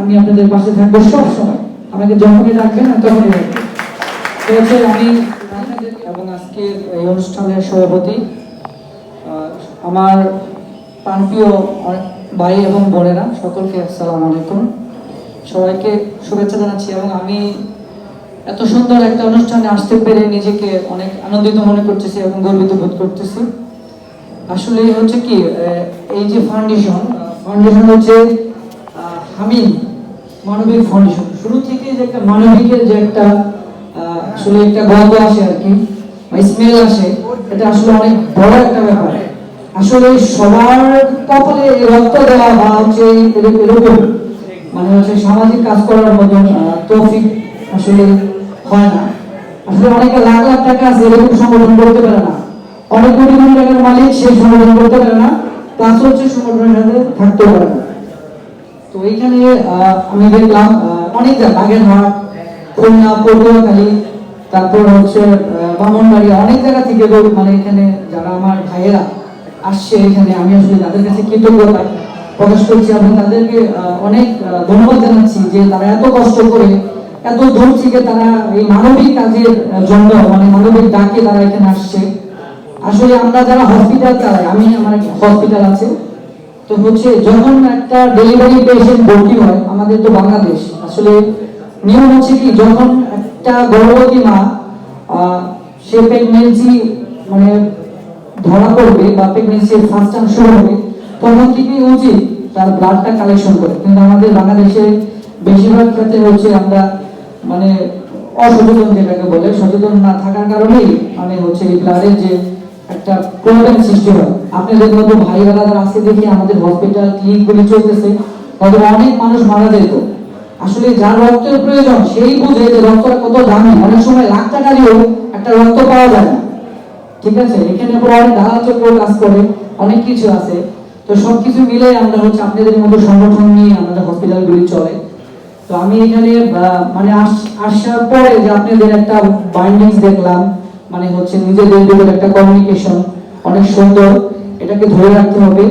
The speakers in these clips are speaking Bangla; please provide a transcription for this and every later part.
আমি আপনাদের পাশে থাকব সব সময় আমাকে যখনই আমি তখনই হচ্ছে আমি এবং আজকের এই অনুষ্ঠানের সভাপতি আমার প্রাণপ্রিয় ভাই এবং বোনেরা, সকলকে আসসালাম আলাইকুম। সবাইকে শুভেচ্ছা জানাচ্ছি এবং আমি এত সুন্দর একটা অনুষ্ঠানে আসতে পেরে নিজেকে অনেক আনন্দিত মনে করতেছি এবং গর্বিত বোধ করতেছি। আসলে হচ্ছে কি এই যে ফাউন্ডেশন ফাউন্ডেশন হচ্ছে হামিদ মানবিক ফাউন্ডেশন শুরু থেকে যে একটা মানবিকের যে একটা আসলে একটা গল্প আসে আর কি স্মেল আসে, এটা আসলে অনেক বড় একটা ব্যাপার। আসলে সবার কপালে রক্ত দেওয়া বা হচ্ছে এরকম মানে হচ্ছে সামাজিক কাজ করার মতন তৌফিক আসলে হয় না। আসলে অনেকে লাখ লাখ টাকা আছে, এরকম সংগঠন করতে পারে না। অনেক কোটি কোটি টাকার মালিক সেই সংগঠন করতে পারে না প্লাস হচ্ছে সংগঠনের সাথে থাকতে পারে না। তো এইখানে আমি দেখলাম অনেক বাগেরহাট, খুলনা, পটুয়াখালী, তারপর হচ্ছে বামনবাড়ি অনেক জায়গা থেকে লোক মানে এখানে যারা আমার ভাইয়েরা আসছে এখানে, আমি আসলে তাদের কাছে কৃতজ্ঞতা প্রকাশ করছি এবং তাদেরকে অনেক ধন্যবাদ জানাচ্ছি যে তারা এত কষ্ট করে, এত দূর থেকে তারা এই মানবিক কাজের জন্য মানে মানবিক ডাকে তারা এখানে আসছে। আসলে আমরা যারা হসপিটাল চালাই, আমি আমার হসপিটাল আছে তো হচ্ছে যখন একটা ডেলিভারি পেশেন্ট ভর্তি হয়, আমাদের তো বাংলাদেশ, আসলে নিয়ম হচ্ছে কি, যখন একটা গর্ভবতী মা সে প্রেগনেন্সি মানে ধরা পড়বে বা প্রেগনেন্সির ফার্স্ট টাইম শুরু হবে, তখন থেকেই উচিত তার ব্লাডটা কালেকশন করে। কিন্তু আমাদের বাংলাদেশে বেশিরভাগ ক্ষেত্রে হচ্ছে আমরা মানে অসচেতন যেটাকে বলে, সচেতন না থাকার কারণেই মানে হচ্ছে এই ব্লাডের যে একটা প্রবলেম সৃষ্টি হয়। আপনাদের মতো ভাই বেড়াদার আজকে দেখি আমাদের হসপিটাল ক্লিনিক গুলি চলতেছে, তাদের অনেক মানুষ মারা যেত। আসলে যার রক্তের প্রয়োজন, সেই বুঝে যে রক্তটা কত দামি। অনেক সময় লাখ টাকা দিয়েও একটা রক্ত পাওয়া যায় না। ঠিক আছে? এখানে পরে অনেক দালাল চক্র কাজ করে, অনেক কিছু আছে। তো সবকিছু মিলে আমরা হচ্ছে আপনাদের মতো সংগঠন নিয়ে আমাদের হসপিটালগুলি চলে। তো আমি এখানে মানে আস- আসার পরে যে আপনাদের একটা বাইন্ডিংস দেখলাম মানে হচ্ছে নিজেদের ভিতরে একটা কমিউনিকেশন অনেক সুন্দর, এটাকে ধরে রাখতে হবে।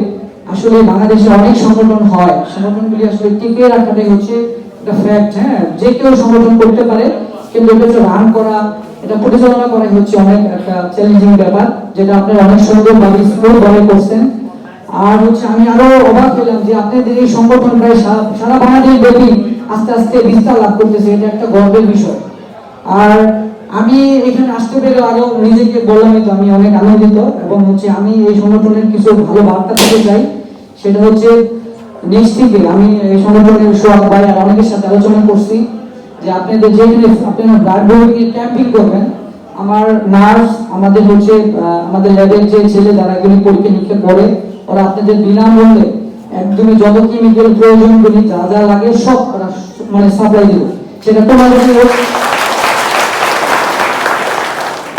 আসলে বাংলাদেশে অনেক সংগঠন হয়, সংগঠনগুলি আসলে টিকে রাখাটাই হচ্ছে একটা ফ্যাক্ট হ্যাঁ? যে কেউ সংগঠন করতে পারে, কিন্তু এটা হচ্ছে রান করা, এটা পরিচালনা করা হচ্ছে অনেক একটা চ্যালেঞ্জিং ব্যাপার, যেটা আপনারা অনেক সুন্দরভাবে স্মুথ ভাবে করছেন। আর হচ্ছে আমি আরও অবাক হলাম যে আপনাদের এই সংগঠন প্রায় সারা বাংলাদেশ ব্যাপী আস্তে আস্তে বিস্তার লাভ করতেছে, এটা একটা গর্বের বিষয়। আর আমি এখানে আসতে পেরে আরও নিজেকে বললামই তো আমি অনেক আনন্দিত এবং হচ্ছে আমি এই সংগঠনের কিছু ভালো বার্তা দিতে চাই। সেটা হচ্ছে থেকে আমি এই সংগঠনের সোহাগ ভাই আর অনেকের সাথে আলোচনা করছি যে আপনাদের যেখানে আপনারা ব্লাড গ্রুপিং ক্যাম্পিং করবেন, আমার নার্স, আমাদের হচ্ছে আমাদের ল্যাবের যে ছেলে যারা এগুলি পরীক্ষা নিরীক্ষা করে, ওরা আপনাদের বিনামূল্যে একদমই যত কেমিক্যাল প্রয়োজন করি, যা যা লাগে সব মানে সাপ্লাই দেবে। সেটা তোমাদের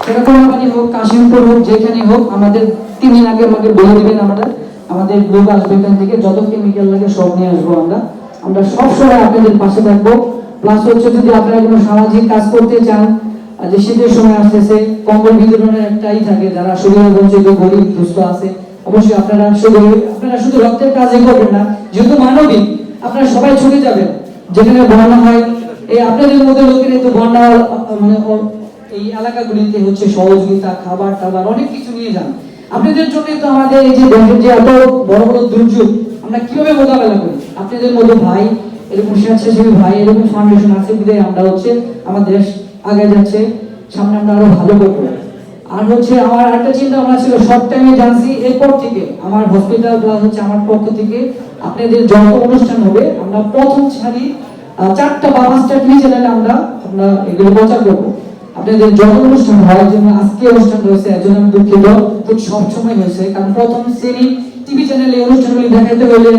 সেটা কোম্পানি হোক, কাশিমপুর হোক, যেখানে হোক, আমাদের তিন দিন আগে আমাকে বলে দিবেন আমরা আমাদের গ্রুপ আসবে এখান থেকে, যত কেমিক্যাল লাগে সব নিয়ে আসব আমরা। আমরা সব সময় আপনাদের পাশে থাকব। প্লাস হচ্ছে যদি আপনারা কোনো সামাজিক কাজ করতে চান যে শীতের সময় আসতেছে, কম্বল বিতরণের একটাই থাকে, যারা সুবিধা বঞ্চিত, গরিব, দুস্থ আছে, অবশ্যই আপনারা শুধু আপনারা শুধু রক্তের কাজই করবেন না, যেহেতু মানবিক, আপনারা সবাই ছুটে যাবেন। যেখানে বন্যা হয়, এই আপনাদের মধ্যে লোকের তো বন্যা মানে এই এলাকাগুলিতে হচ্ছে সহযোগিতা, খাবার টাবার অনেক কিছু নিয়ে যান। আপনাদের জন্যই তো আমাদের এই যে দেশের যে এত বড় বড় দুর্যোগ, আমরা কীভাবে মোকাবেলা করি? আপনাদের মতো ভাই, এরকম স্বেচ্ছাসেবী ভাই, এরকম ফাউন্ডেশন আছে আমরা হচ্ছে আমাদের দেশ আগে যাচ্ছে, সামনে আমরা আরও ভালো করব। আর হচ্ছে আমার একটা চিন্তা ভাবনা ছিল টাইমে জানছি, এরপর থেকে আমার হসপিটাল প্লাস হচ্ছে আমার পক্ষ থেকে আপনাদের যত অনুষ্ঠান হবে, আমরা প্রথম ছাড়ি চারটা বা পাঁচটা টিভি আমরা আমরা এগুলো প্রচার করব। আপনাদের যত অনুষ্ঠান হয় যেমন আজকে অনুষ্ঠান রয়েছে এর জন্য আমি দুঃখিত, খুব সব সময় হয়েছে কারণ প্রথম শ্রেণি টিভি চ্যানেলে অনুষ্ঠানগুলি দেখাতে হলে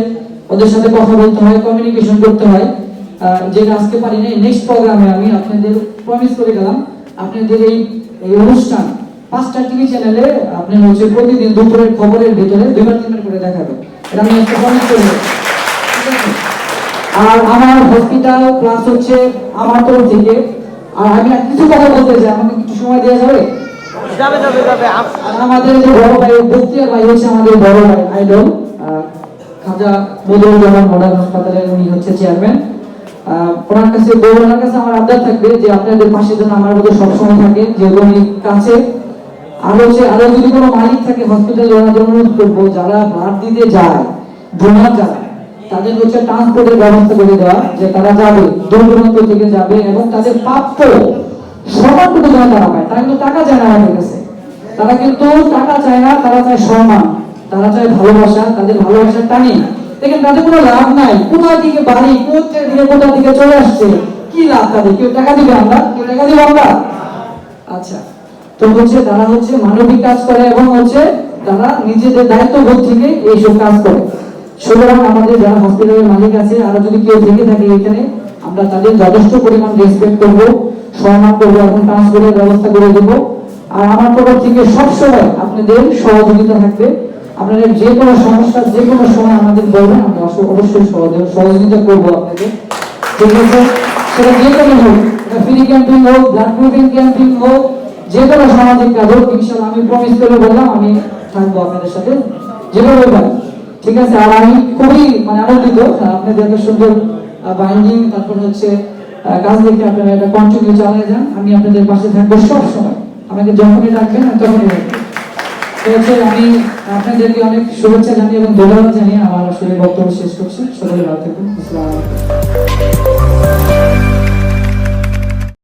ওদের সাথে কথা বলতে হয় কমিউনিকেশন করতে হয়। যেটা আজকে পারি না নেক্সট প্রোগ্রামে আমি আপনাদের প্রমিস করে গেলাম, আপনাদের এই এই অনুষ্ঠান পাঁচটা টিভি চ্যানেলে আপনি হচ্ছে প্রতিদিন দুপুরের খবরের ভেতরে দুইবার তিনবার করে দেখাবেন এটা আমি একটা প্রমিস করে ঠিক? আর আমার হসপিটাল প্লাস হচ্ছে আমার তরফ থেকে আর আমি আর কিছু কথা বলতে চাই আমাকে কিছু সময় দেওয়া যাবে? যাবে যাবে যাবে। আমাদের যে বড় ভাই বক্তিয়ার ভাই হচ্ছে আমাদের বড় ভাই আইডল। খাজা বদরুজ্জামান মডেল হাসপাতালের উনি হচ্ছে চেয়ারম্যান। ওনার কাছে বৌরানার কাছে আমার আবদার থাকবে যে আপনাদের পাশে যেন আমার মতো সবসময় থাকে যেহেতু উনি কাছে। আর হচ্ছে আরও যদি কোনো মালিক থাকে হসপিটালে ওনাদের অনুরোধ করব যারা ব্লাড দিতে যায় ডোনার যারা তাদের হচ্ছে ট্রান্সপোর্টের ব্যবস্থা করে দেওয়া, যে তারা যাবে দূর দূরান্ত থেকে যাবে এবং তাদের প্রাপ্য সম্মানটুকু যেন তারা পায়, তারা কিন্তু টাকা চায় না আমাদের কাছে। তারা কিন্তু টাকা চায় না, তারা চায় সম্মান, তারা চায় ভালোবাসা, তাদের ভালোবাসার টানি দেখেন, তাদের কোনো লাভ নাই। কোথা থেকে বাড়ি, কোথা থেকে কোথা থেকে চলে আসছে? কি লাভ তাদের? কেউ টাকা দিবে আমরা? কেউ টাকা দিবে আমরা? আচ্ছা তো হচ্ছে তারা হচ্ছে মানবিক কাজ করে এবং হচ্ছে তারা নিজেদের দায়িত্ববোধ থেকে এইসব কাজ করে। সুতরাং আমাদের যারা হসপিটালের মালিক আছে, আর যদি কেউ থেকে থাকে এখানে, আমরা তাদের যথেষ্ট পরিমাণ রেসপেক্ট করব, সম্মান করব এবং ট্রান্সপোর্টের ব্যবস্থা করে দেবো। আর আমার তরফ থেকে সবসময় আপনাদের সহযোগিতা থাকবে। আপনাদের যে কোনো সমস্যা, যে কোনো সময় আমাদের বলবেন আমরা অবশ্যই সহযোগিতা করব আপনাদের। ঠিক আছে? সেটা যে কোনো হোক, এটা ফ্রি ক্যাম্পিং হোক ব্লাড গ্রুপিং ক্যাম্পিং হোক, যে কোনো সামাজিক কাজ হোক আমি প্রমিস করে বললাম, আমি থাকব আপনাদের সাথে। যেভাবে পারি ঠিক আছে, আর আমি খুবই মানে আনন্দিত আপনাদের এত সুন্দর বাইন্ডিং তারপর হচ্ছে কাজ দেখে আপনারা এটা কন্টিনিউ চালিয়ে যান, আমি আপনাদের পাশে থাকব সব সময় আমাকে যখনই রাখবেন, আমি তখনই হচ্ছে আমি আপনাদেরকে অনেক শুভেচ্ছা জানি এবং ধন্যবাদ জানিয়ে আমার আসলে বক্তব্য শেষ করছি। সবাই ভালো থাকুন, আসসালাম